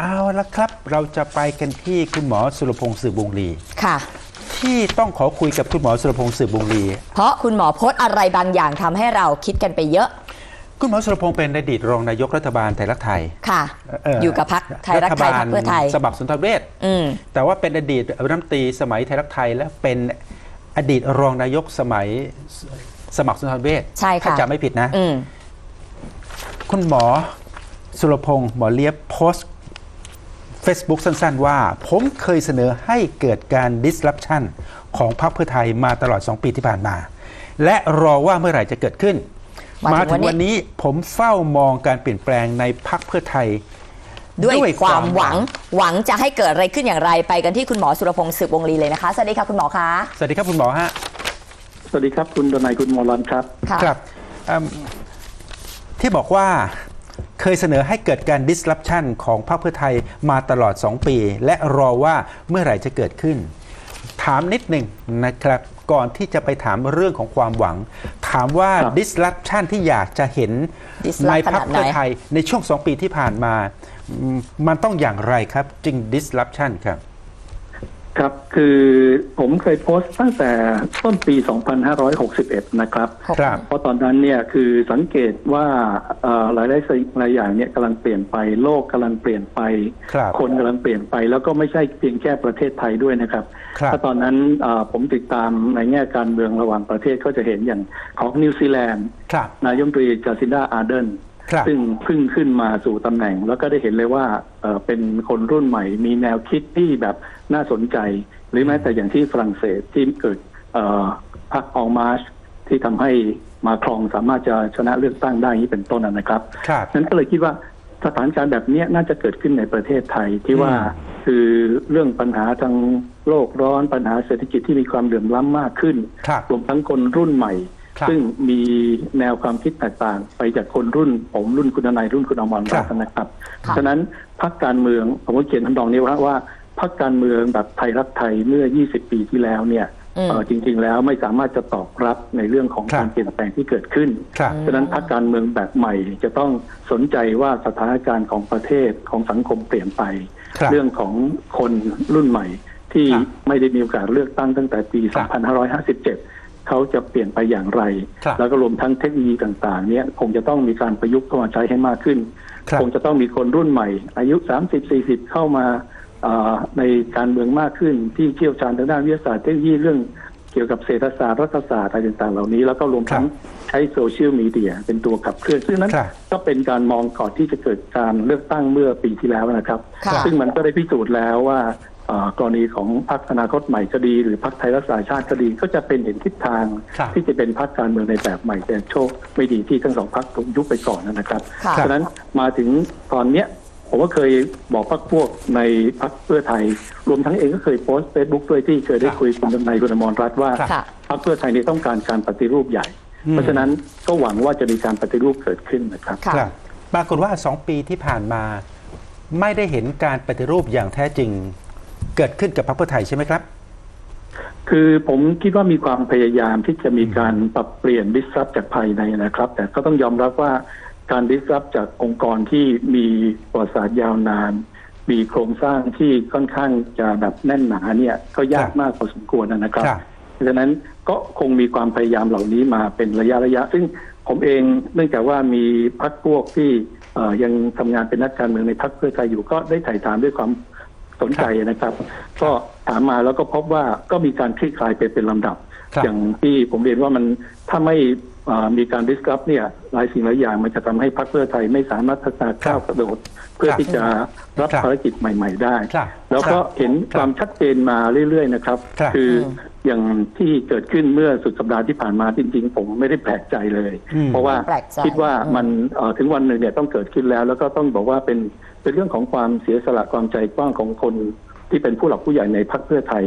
เอาละครับเราจะไปกันที่คุณหมอสุรพงศ์สืบวงลีค่ะ ที่ต้องขอคุยกับคุณหมอสุรพงศ์สืบวงลีเพราะคุณหมอโพสต์อะไรบางอย่างทำให้เราคิดกันไปเยอะ คุณหมอสุรพงศ์เป็นอดีตรองนายกรัฐบาลไทยรักไทยค่ะเอยู่กับพักไทยรักไทยพักเพื่อไทยสมัครสุนทรเวชอืมแต่ว่าเป็นอดีตรัฐมนตรีสมัยไทยรักไทยและเป็นอดีตรองนายกสมัยสสมัครสุนทรเวชใช่ค่ะถ้าจำไม่ผิดนะ อืมคุณหมอสุรพงศ์หมอเลียบโพสต์ Facebook สั้นๆ ว่า ผมเคยเสนอให้เกิดการ disruption ของพรรคเพื่อไทยมาตลอด 2 ปีที่ผ่านมา และรอว่าเมื่อไหร่จะเกิดขึ้น มามาถึถึงงวัวันนนี้นี้ผมเฝ้ามองการเปลี่ยนแปลงในพรรคเพื่อไทยด้วยด้วยความความหวังหวังจะให้เกิดอะไรขึ้นอย่างไรไปกันที่คุณหมอสุรพงศ์สืบวงลีเลยนะคะสวัสดีค่ะคุณหมอคะสวัสดีครับคุณหมอฮะสวัสดีครับคุณดนายคุณมอรันครับค่ะครับเอิ่มที่บอกว่า เคยเสนอให้เกิดการ disruption ของพรรคเพื่อไทยมาตลอด 2 ปี และรอว่าเมื่อไหร่จะเกิดขึ้น ถามนิดหนึ่งนะครับ ก่อนที่จะไปถามเรื่องของความหวัง ถามว่าครับ disruption ที่อยากจะเห็น Disrupt ในพรรคขนาดไหนเพื่อไทยในช่วง 2 ปีที่ผ่านมาอืมมันต้องอย่างไรครับ จึง disruption ครับ ครับ คือผมเคยโพสต์ตั้งแต่ต้นปี 2561 นะครับครับ เพราะตอนนั้นเนี่ยคือสังเกตว่าเอ่อหลายหลายสิ่งหลายอย่างเนี่ยกำลังเปลี่ยนไปโลกกำลังเปลี่ยนไปครับคนกำลังเปลี่ยนไป แล้วก็ไม่ใช่เพียงแค่ประเทศไทยด้วยนะครับครับถ้าตอนนั้นเอ่อผมติดตามในแง่การเมืองระหว่างประเทศก็จะเห็นอย่างของนิวซีแลนด์ครับนายกรัฐมนตรีจาซินดาอาร์เดนครับ ซึ่งเพิ่งขึ้นมาสู่ตำแหน่ง แล้วก็ได้เห็นเลยว่าเอ่อเป็นคนรุ่นใหม่ มีแนวคิดที่แบบน่าสนใจ หรือแม้แต่อย่างที่ฝรั่งเศสที่เกิดเอ่อพรรคอองมาร์ชที่ทำให้มาครองสามารถจะชนะเลือกตั้งได้นี้เป็นต้นนะครับครับนั้นก็เลยคิดว่าสถานการณ์แบบเนี้ยน่าจะเกิดขึ้นในประเทศไทยที่ว่าอืมคือเรื่องปัญหาทางโลกร้อนปัญหาเศรษฐกิจที่มีความเหลื่อมล้ำมากขึ้นครับรวมทั้งคนรุ่นใหม่ครับ ซึ่งมีแนวความคิดแตกต่างไปจากคนรุ่น ผมรุ่นคุณนายรุ่นคุณอมรครัรับตนะครับค่ะฉะนั้นพรรคการเมืองผมก็เขียนทำนองนี้ว่าว่าพรรคการเมืองแบบไทยรักไทยเมื่อ 20 ปีที่แล้วเนี่ยอืมเอ่อจริง ๆ แล้วไม่สามารถจะตอบรับในเรื่องของครับการเปลี่ยนแปลงที่เกิดขึ้นครับฉะนั้นพรรคการเมืองแบบใหม่จะต้องสนใจว่าสถานการณ์ของประเทศของสังคมเปลี่ยนไปครับเรื่องของคนรุ่นใหม่ที่ครับไม่ได้มีโอกาสเลือกตั้งตั้งแต่ปีครับ2557 เขาจะเปลี่ยนไปอย่างไรครับแล้วก็รวมทั้งเทคโนโลยีต่างๆเนี่ยคงจะต้องมีการประยุกต์เข้ามาใช้ให้มากขึ้นครับคงจะต้องมีคนรุ่นใหม่ อายุ 30-40 เข้ามาเอ่อในการเมืองมากขึ้นที่เชี่ยวชาญทางด้านวิทยาศาสตร์เทคโนโลยีเรื่องเกี่ยวกับเศรษฐศาสตร์รัฐศาสตร์อะไรต่างๆเหล่านี้ แล้วก็รวมทั้งใช้โซเชียลมีเดียเป็นตัวขับเคลื่อน ซึ่งนั้นครับก็เป็นการมองก่อนที่จะเกิดการเลือกตั้งเมื่อปีที่แล้วนะครับค่ะซึ่งมันก็ได้พิสูจน์แล้วว่าเอ่อ กรณีของพรรคอนาคตใหม่ก็ดี หรือพรรคไทยรักษาชาติก็ดี ก็จะเป็นเห็นทิศทางครับที่จะเป็นพรรคการเมืองในแบบใหม่แต่โชคไม่ดีที่ทั้งสองพรรคถูกยุบไปก่อนนะครับค่ะฉะนั้นมาถึงตอนเนี้ยผมก็เคยบอกพรรคพวกในพรรคเพื่อไทย รวมทั้งเองก็เคยโพสต์เฟซบุ๊กด้วยที่เคยได้ครับคุยกับคุณนายคุณอมรรัตน์ว่าครับค่ะพรรคเพื่อไทยนี่ต้องการการปฏิรูปใหญ่อืมเพราะฉะนั้นก็หวังว่าจะมีการปฏิรูปเกิดขึ้นนะครับค่ะครับปรากฏว่า2ปีที่ผ่านมา ไม่ได้เห็นการปฏิรูปอย่างแท้จริง เกิดขึ้นกับพรรคเพื่อไทยใช่ไหมครับ คือผมคิดว่ามีความพยายามที่จะมีการปรับเปลี่ยนดิสรับจากภายในนะครับ แต่ก็ต้องยอมรับว่าการดิสรับจากองค์กรที่มีประวัติศาสตร์ยาวนาน มีโครงสร้างที่ค่อนข้างจะแบบแน่นหนาเนี่ยก็ยากครับมากพอสมควรนะครับครับเพราะฉะนั้นก็คงมีความพยายามเหล่านี้มาเป็นระยะระยะ ซึ่งผมเองเนื่องจากว่ามีพักพวกที่เอ่อยังทำงานเป็นนักการเมืองในพักเพื่อไทยอยู่ก็ได้ถ่ายถามด้วยความ สนใจนะครับ ก็ถามมาแล้วก็พบว่าก็มีการคลี่คลายไปเป็นลำดับ ครับ อย่างที่ผมเรียนว่ามันถ้าไม่เอ่อมีการดิสครับเนี่ยหลายสิ่งหลายอย่างมันจะทำให้พรรคเพื่อไทยไม่สามารถพัฒนาก้าวกระโดด เพื่อที่จะรับครับภารกิจใหม่ ๆ ได้ ครับแล้วก็ครับเห็นความชัดเจนมาเรื่อย ๆ นะครับ ครับคืออืมอย่างที่เกิดขึ้นเมื่อสุดสัปดาห์ที่ผ่านมาจริง ๆ ผมไม่ได้แปลกใจเลย อืม เพราะว่าแปลกใจ คิดว่าอืมมันเอ่อถึงวันหนึ่งเนี่ยต้องเกิดขึ้นแล้ว แล้วก็ต้องบอกว่าเป็น เป็นเรื่องของความเสียสละความใจกว้างของคนที่เป็นผู้หลักผู้ใหญ่ในพรรคเพื่อไทย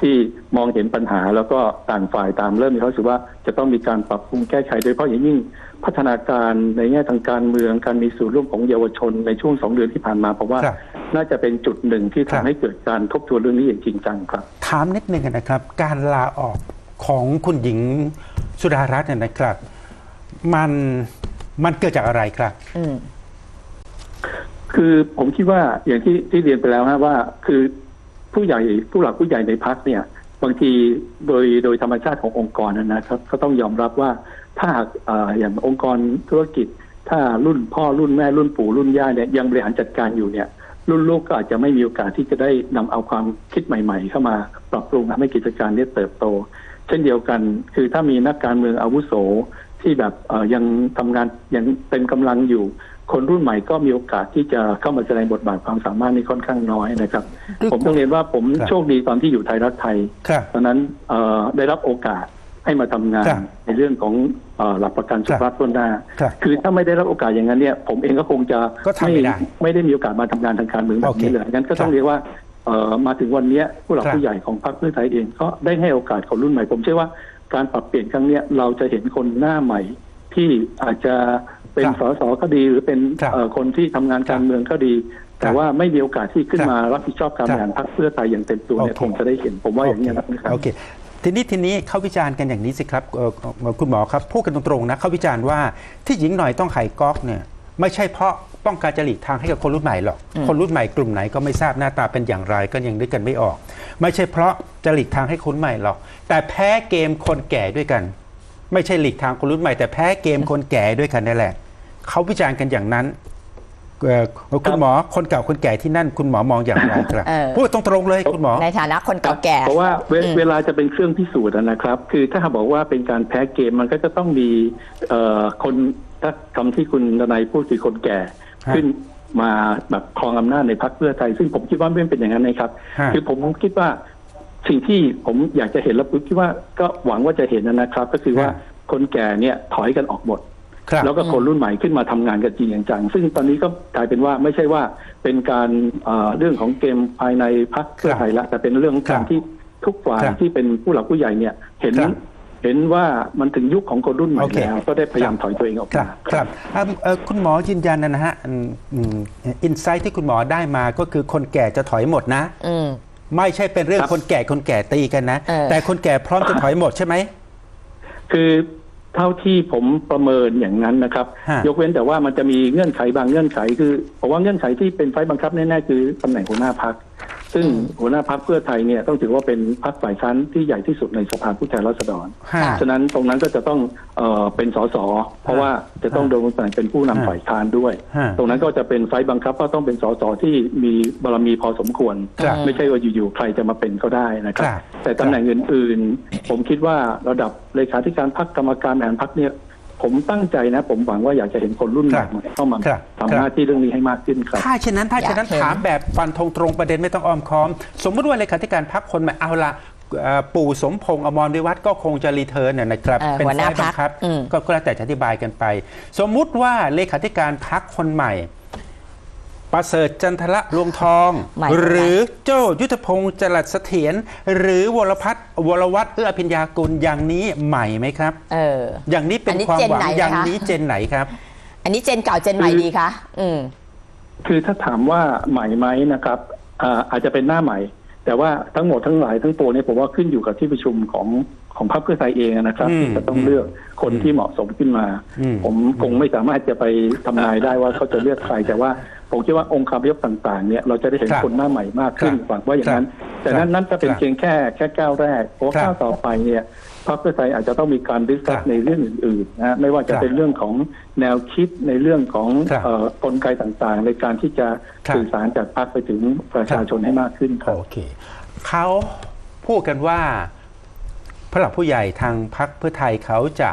ที่มองเห็นปัญหาแล้วก็ต่างฝ่ายต่างเริ่มมีความรู้สึกว่าจะต้องมีการปรับปรุงแก้ไขโดยเฉพาะอย่างยิ่งพัฒนาการในแง่ทางการเมืองการมีส่วนร่วมของเยาวชนในช่วงสองเดือนที่ผ่านมาผมว่าครับน่าจะเป็นจุดหนึ่งที่ครัทำบให้เกิดการทบทวนเรื่องนี้อย่างจริงจังครับ ถามนิดนึงนะครับ การลาออกของคุณหญิงสุดารัตน์เนี่ยนะครับ มันมันเกิดจากอะไรครับอืม คือผมคิดว่าอย่างที่ที่เรียนไปแล้วฮะว่าคือผู้ใหญ่ผู้หลักผู้ใหญ่ในพักเนี่ย บางทีโดยโดยธรรมชาติขององค์กรนะนะครับ ก็ต้องยอมรับว่าถ้าหากเอ่อย่างองค์กรธุรกิจ ถ้ารุ่นพ่อรุ่นแม่รุ่นปู่รุ่นย่าเนี่ยยังบริหารจัดการอยู่เนี่ย รุ่นลูกก็อาจจะไม่มีโอกาสที่จะได้นำเอาความคิดใหม่ ๆ เข้ามาปรับปรุงทำให้กิจการเนี้เติบโต เช่นเดียวกัน คือถ้ามีนักการเมืองอาวุโสที่แบบยังทำงานยังเต็มกำลังอยู่ คนรุ่นใหม่ก็มีโอกาสที่จะเข้ามาแสดงบทบาทความสามารถนี่ค่อนข้างน้อยนะครับคือผมต้องเรียนว่าผมครับโชคดีตอนที่อยู่ไทยรัฐไทยครับตอนนั้นเอ่อได้รับโอกาสให้มาทำงานครับในเรื่องของเอ่อหลักประกันสุขภาพต้นหน้าครับคือถ้าไม่ได้รับโอกาสอย่างนั้นเนี่ย ผมเองก็คงจะก็ทำไม่ได้ไม่ได้มีโอกาสมาทำงานทางการเมืองแบบนี้เลยงั้นก็ต้องครับเรียกว่าเอ่อมาถึงวันเนี้ยผู้หลักครับผู้ใหญ่ของพรรคเพื่อไทยเองก็ได้ให้โอกาสคนรุ่นใหม่ ผมเชื่อว่าการปรับเปลี่ยนครั้งเนี้ยเราจะเห็นคนหน้าใหม่ที่อาจจะ เป็นครับสสก็ดีหรือเป็นครับเอ่อคนที่ทำงานการเมืองก็ดี แต่ว่าไม่มีโอกาสที่ขึ้นมารับผิดชอบการบริหารพรรคเพื่อไทยอย่างเต็มตัวเนี่ยโอเคคงจะได้เห็นผมว่าอย่างนี้ยนะครับโอเคทีนี้ทีนี้เขาวิจารณ์กันอย่างนี้สิครับเอ่อเอ่อคุณหมอครับพูดกันตรงๆนะเขาวิจารณ์ว่าที่หญิงหน่อยต้องไขก๊อกเนี่ยไม่ใช่เพราะต้องการจะหลีกทางให้กับคนรุ่นใหม่หรอกอืมคนรุ่นใหม่กลุ่มไหนก็ไม่ทราบหน้าตาเป็นอย่างไรก็ยังนึกกันไม่ออก ไม่ใช่เพราะจะหลีกทางให้คนรุ่นใหม่หรอก แต่แพ้เกมคนแก่ด้วยกัน ไม่ใช่หลีกทางคนรุ่นใหม่แต่แพ้เกมคนแก่ด้วยกันนั่นแหละ เขาวิจารณ์กันอย่างนั้นเอ่อคุณหมอคนเก่าคนแก่ที่นั่นคุณหมอมองอย่างไรครับเออพูดตรงๆเลยคุณหมอในฐานะคนเก่าแก่เพราะว่าเวอืมเวลาจะเป็นเครื่องพิสูจน์อะนะครับ คือถ้าหากบอกว่าเป็นการแพ้เกมมันก็จะต้องมีเอ่อคนถ้าคำที่คุณดนายพูดคือคนแก่ฮะขึ้นมาแบบครองอำนาจในพรรคเพื่อไทย ซึ่งผมคิดว่าไม่เป็นอย่างนั้นนะครับฮะคือผมคิดว่าสิ่งที่ผมอยากจะเห็นแล้วผมคิดว่าก็หวังว่าจะเห็นนะครับ ก็คือว่าคนแก่เนี่ยถอยกันออกหมดครับ แล้วก็คนรุ่นใหม่ขึ้นมาทำงานกันจริงจังๆซึ่งตอนนี้ก็กลายเป็นว่าไม่ใช่ว่าเป็นการเอ่อเรื่องของเกมภายในพรรคเพื่อไทยละแต่เป็นเรื่องของการครับที่ทุกฝ่ายครับที่เป็นผู้หลักผู้ใหญ่เนี่ยเห็นครับเห็นว่ามันถึงยุคของคนรุ่นใหม่โอเคแล้วก็ได้พยายามถอยตัวเองออกครัมาบครับอะเอ่อคุณหมอยืนยันนะฮะอินไซต์ที่คุณหมอได้มาก็คือคนแก่จะถอยหมดนะอืมไม่ใช่เป็นเรื่องครับคนแก่คนแก่ตีกันนะเออแต่คนแก่พร้อมจะถอยหมดใช่ไหมคือ เท่าที่ผมประเมินอย่างนั้นนะครับ ฮะ ยกเว้นแต่ว่ามันจะมีเงื่อนไขบางเงื่อนไขคือผมว่าเงื่อนไขที่เป็นไฟล์บังคับแน่ๆคือตำแหน่งหัวหน้าพัก ซึ่งอืมหัวหน้าพักเพื่อไทยเนี่ยต้องถือว่าเป็นพักฝ่ายค้านที่ใหญ่ที่สุดในสภาผู้แทนราษฎรฮะค่ะฉะนั้นตรงนั้นก็จะต้องเอ่อเป็นสสเพราะว่าจะต้องโดนตำแหน่งเป็นผู้นำฮะฝ่ายค้านด้วย ฮะ ตรงนั้นก็จะเป็นไฟล์บังคับว่าต้องเป็นสสที่มีบารมีพอสมควร ครับไม่ใช่ว่าอยู่ๆใครจะมาเป็นก็ได้นะครับ ครับแต่ตำแหน่งอื่นๆ ผมคิดว่าระดับเลขาธิการพักกรรมการบริหารพักเนี่ย ผมตั้งใจนะ ผมหวังว่าอยากจะเห็นคนรุ่นใหม่ครับเข้ามาครับทำหน้าที่เรื่องนี้ให้มากขึ้นครับ ถ้าเช่นนั้นถ้าเช่นนั้นอยากเห็นถามแบบฟันธงตรงประเด็นไม่ต้องอ้อมค้อม สมมติว่าเลขาธิการพักคนใหม่เอาละเอ่อปู่สมพงษ์อมรวิวัฒน์ก็คงจะรีเทิร์นน่ะนะครับเออเป็นหัวหน้าฝ่ายบังคับพรรคอืมก็ก็แล้วแต่จะอธิบายกันไป สมมุติว่าเลขาธิการพักคนใหม่ ประเสริฐจันทละรวงทอง หมายถึงอะไรหรือโจ้ยุทธพงศ์จรัสเสถียรหรือวรพัฒน์วรวัฒน์เอื้ออภิญญากุลอย่างนี้ใหม่ไหมครับ เออ อย่างนี้เป็อันนนี้ความเจนหวังไหนอย่างคะ นี้เจนไหนครับ อันนี้เจนเก่าเจนใหม่ดีคะอืม คือถ้าถามว่าใหม่ไหมนะครับอ่าอาจจะเป็นหน้าใหม่ แต่ว่าทั้งหมดทั้งหลายทั้งปวงเนี่ยผมว่าขึ้นอยู่กับที่ประชุมของของพรรคเพื่อไทยเองนะครับอืมที่จะต้องเลือกคนที่เหมาะสมขึ้นมาอืมผมคงไม่สามารถจะไปทำนายได้ว่าเขาจะเลือกใครแต่ว่าผมคิดว่าองค์คาพยพต่างๆเนี่ยเราจะได้เห็นครับคนหน้าใหม่มากขึ้นครับหวังว่าอย่างนั้น แต่นั้นนั่นจะเป็นครับเพียงแค่แค่ก้าวแรกเพราะว่าครับก้าวต่อไปเนี่ย พรรคเพื่อไทยอาจจะต้องมีการดิสคัสในเรื่องอื่นๆนะฮะไม่ว่าจะเป็นเรื่องของแนวคิดในเรื่องของกลไกต่างๆ ในการที่จะสื่อสารจากพรรคไปถึงประชาชนให้มากขึ้นครับโอเคเขาพูดกันว่าผู้หลักผู้ใหญ่ทางพรรคเพื่อไทยเขาจะ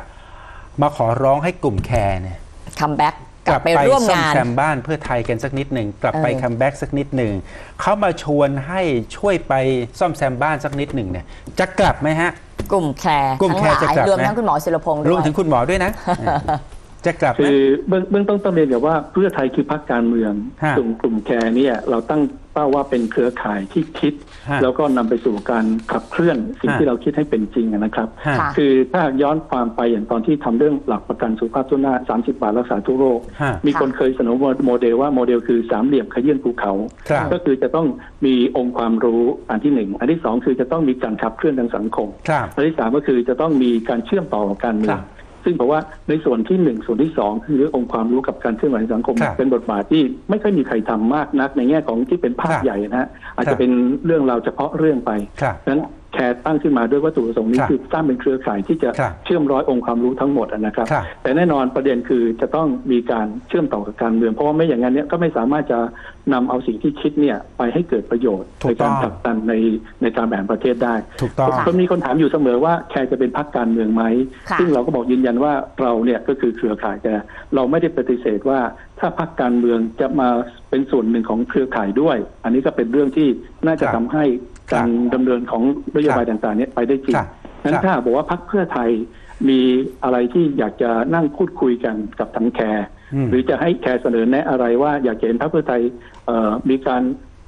มาขอร้องให้กลุ่มแคร์เนี่ยคัมแบ็กกลับไปร่วมงานแซมบ้านเพื่อไทยกันสักนิดหนึ่งกลับไปคัมแบ็กสักนิดหนึ่งเขามาชวนให้ช่วยไปซ่อมแซมบ้านสักนิดหนึ่งเนี่ยจะกลับไหมฮะ กลุ่มแคร์กลุ่มทั้งแคร์หลายจะกลับรวมไหมทั้งคุณหมอศิลพงศ์ด้รววมยถึงคุณหมอด้วยนะ จะกลับไหมคือเบื้องเบื้องต้นต้องเรียนกับว่าเพื่อไทยคือพรรคการเมืองฮะกลุ่มกลุ่มแคร์เนี่ยเราตั้ง เป้าว่าเป็นเครือข่ายที่คิดฮะแล้วก็นำไปสู่การขับเคลื่อนสิ่งฮะที่เราคิดให้เป็นจริงนะครับฮะค่ะคือถ้าย้อนความไปอย่างตอนที่ทำเรื่องหลักประกันสุขภาพทุกหน้า 30 บาทรักษาทุกโรคฮะมีคนเคยเสนอโมเดลว่าโมเดลคือสามเหลี่ยมขยื่นภูเขาครับก็คือจะต้องมีองค์ความรู้อันที่หนึ่งอันที่สองคือจะต้องมีการขับเคลื่อนทางสังคมครับอันที่สามก็คือจะต้องมีการเชื่อมต่อกับการเมืคอรังบ ซึ่งเพราะว่าในส่วนที่หนึ่งส่วนที่สองคือเรื่ององค์ความรู้กับการเคลื่อนไหวในสังคม ครับเป็นบทบาทที่ไม่ค่อยมีใครทำมากนักในแง่ของที่เป็นภาพครับใหญ่นะฮะอาจครัจะบ เป็นเรื่องราวเฉพาะเรื่องไปครับนั้น แคร์ตั้งขึ้นมาด้วยวัตถุประสงค์นี้ครับคือสร้างเป็นเครือข่ายที่จะครับเชื่อมร้อยองค์ความรู้ทั้งหมดนะครับครับ แต่แน่นอนประเด็นคือจะต้องมีการเชื่อมต่อกับการเมืองเพราะว่าไม่อย่างนั้นเนี่ยก็ไม่สามารถจะนำเอาสิ่งที่คิดเนี่ยไปให้เกิดประโยชน์ถูในกต้กาอรงผลักดันในในการแบ่งประเทศได้ถูกต้องค่ะก็มีคนถามอยู่เสมอว่าแคร์จะเป็นพรรคการเมืองไหมค่ะซึ่งเราก็บอกยืนยันว่าเราเนี่ยก็คือเครือข่ายแต่เราไม่ได้ปฏิเสธว่าถ้าพรรคการเมืองจะมาเป็นส่วนหนึ่งของเครือข่ายด้วย อันนี้ก็เป็นเรื่องที่น่าจะครับทำให้ การดำเนินของนโยบายต่างๆเนี่ยไปได้จริงครับนั้นครับถ้าบอกว่าพรรคเพื่อไทยมีอะไรที่อยากจะนั่งพูดคุยกันกับทางแคร์อืมหรือจะให้แคร์เสนอแนะอะไรว่าอยากจะเห็นพรรคเพื่อไทยเอ่อมีการ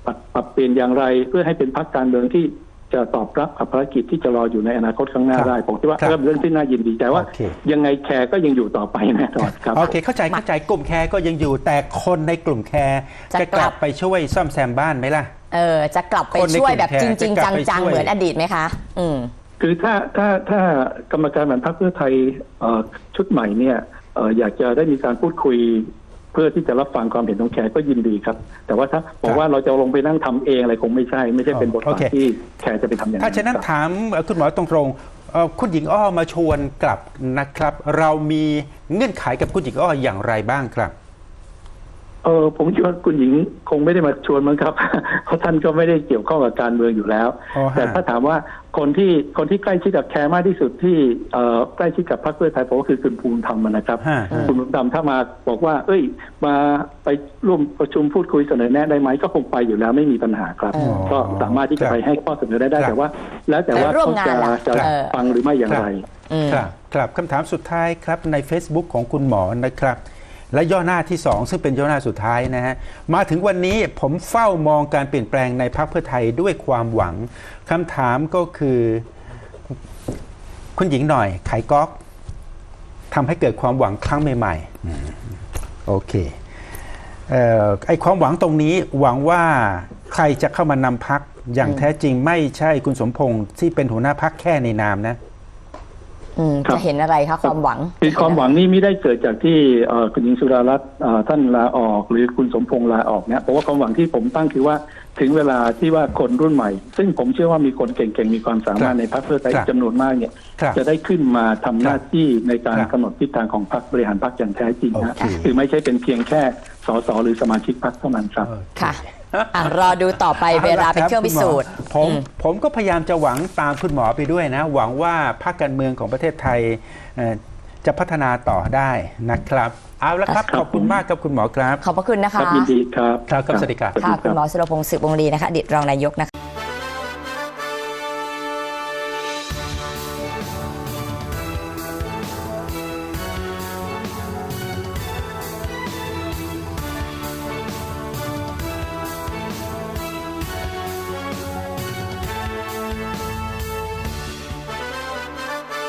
ปรับปรับเปลี่ยนอย่างไร เพื่อให้เป็นพรรคการเมืองที่จะตอบรับกับภารกิจที่จะรออยู่ในอนาคตข้างหน้าครับได้ผมคิดว่าครับเริ่มเรื่องที่น่ายินดีแต่ว่าโอเคยังไงแคร์ก็ยังอยู่ต่อไปแน่นอนครับโอเค เข้าใจเข้าใจกลุ่มแคร์ก็ยังอยู่แต่คนในกลุ่มแคร์จะจะกกลัลับบไปช่วยซ่อมแซมบ้านไหมล่ะ เออจะกลับไปคนในช่วยกลุ่มแบบแคร์จริงจะๆกลับไปจังช่ๆวยเหมือนอดีตไหมคะ อืม คือถ้าถ้าถ้ากรรมการบรรพรรคเพื่อไทยเอ่อชุดใหม่เนี่ยเอ่ออยากจะได้มีการพูดคุย เพื่อที่จะรับฟังความเห็นของแคร์ก็ยินดีครับ แต่ว่าถ้าบอกว่าเราจะลงไปนั่งทำเองอะไรคงไม่ใช่ ไม่ใช่เป็นบทโอบาเคทที่แคร์จะไปทำอย่างถ้านั้นฉะนั้นครับ ถามเอ่อคุณหมอตรงๆเอ่อคุณหญิงอ้อมาชวนกลับนะครับ เรามีเงื่อนไขกับคุณหญิงอ้ออย่างไรบ้างครับ เออผมคิดว่าคุณหญิงคงไม่ได้มาชวนมั้งครับ เพราะท่านก็ไม่ได้เกี่ยวข้องกับการเมืองอยู่แล้ว อ๋อฮะ แต่ถ้าถามว่าคนที่คนที่ใกล้ชิดกับแคร์มากที่สุดที่เอ่อใกล้ชิดกับพรรคเพื่อไทยผมก็คือคุณภูมิธรรมนะครับฮะ คุณภูมิธรรมถ้ามาบอกว่า เอ้ย มาไปร่วมประชุมพูดคุยเสนอแนะได้ไหมก็คงไปอยู่แล้วไม่มีปัญหาครับ อ๋อก็สามารถที่จะไปให้ข้อเสนอได้ได้ครับ แต่ว่า แล้วแต่ว่าไปร่วมเขางานจะล่ะจะเออ ฟังหรือไม่อย่างไร อืม ครับครับคำถามสุดท้ายครับใน Facebook ของคุณหมอนะครับ และย่อหน้าที่ 2 ซึ่งเป็นย่อหน้าสุดท้ายนะฮะมาถึงวันนี้ผมเฝ้ามองการเปลี่ยนแปลงในพรรคเพื่อไทยด้วยความหวังคำถามก็คือคุณหญิงหน่อยไขก๊อกทำให้เกิดความหวังครั้งใหม่ๆโอเคเออไอความหวังตรงนี้หวังว่าใครจะเข้ามานำพักอย่างแท้จริงไม่ใช่คุณสมพงษ์ที่เป็นหัวหน้าพักแค่ในนามนะ จะเห็นอะไรคะความหวังคือความหวังนี้ไม่ได้เกิดจากที่เอ่อคุณหญิงสุดารัตน์เอ่อท่านลาออก หรือคุณสมพงษ์ลาออกเนี่ยเพราะว่าความหวังที่ผมตั้งคือว่าถึงเวลาที่ว่าคนรุ่นใหม่ ซึ่งผมเชื่อว่ามีคนเก่งๆ มีความสามารถครับในพรรคเพื่อไทยครับจำนวนมากเนี่ยครับจะได้ขึ้นมาทำหน้าที่ในการครับกำหนดทิศทางของพรรคบริหารพรรคอย่างแท้จริงนะโอเคคือไม่ใช่เป็นเพียงแค่สสหรือสมาชิกพรรคเท่านั้นครับโอเค่ะ อะรอดูต่อไปเวลาเป็นเครื่องพิสูจน์ผมอืมผมก็พยายามจะหวังตามคุณหมอไปด้วยนะ หวังว่าภาคการเมืองของประเทศไทยเอ่อจะพัฒนาต่อได้นะครับ เอาละครับครับขอบคุณมากครับคุณหมอครับขอบพระคุณนะครัคะบยินดีครับ ครับครับสวัสดีครับ ค่ะ คุณหมอสุรพงศ์สืบวงลีนะคะอดีตรองนายกนะคะ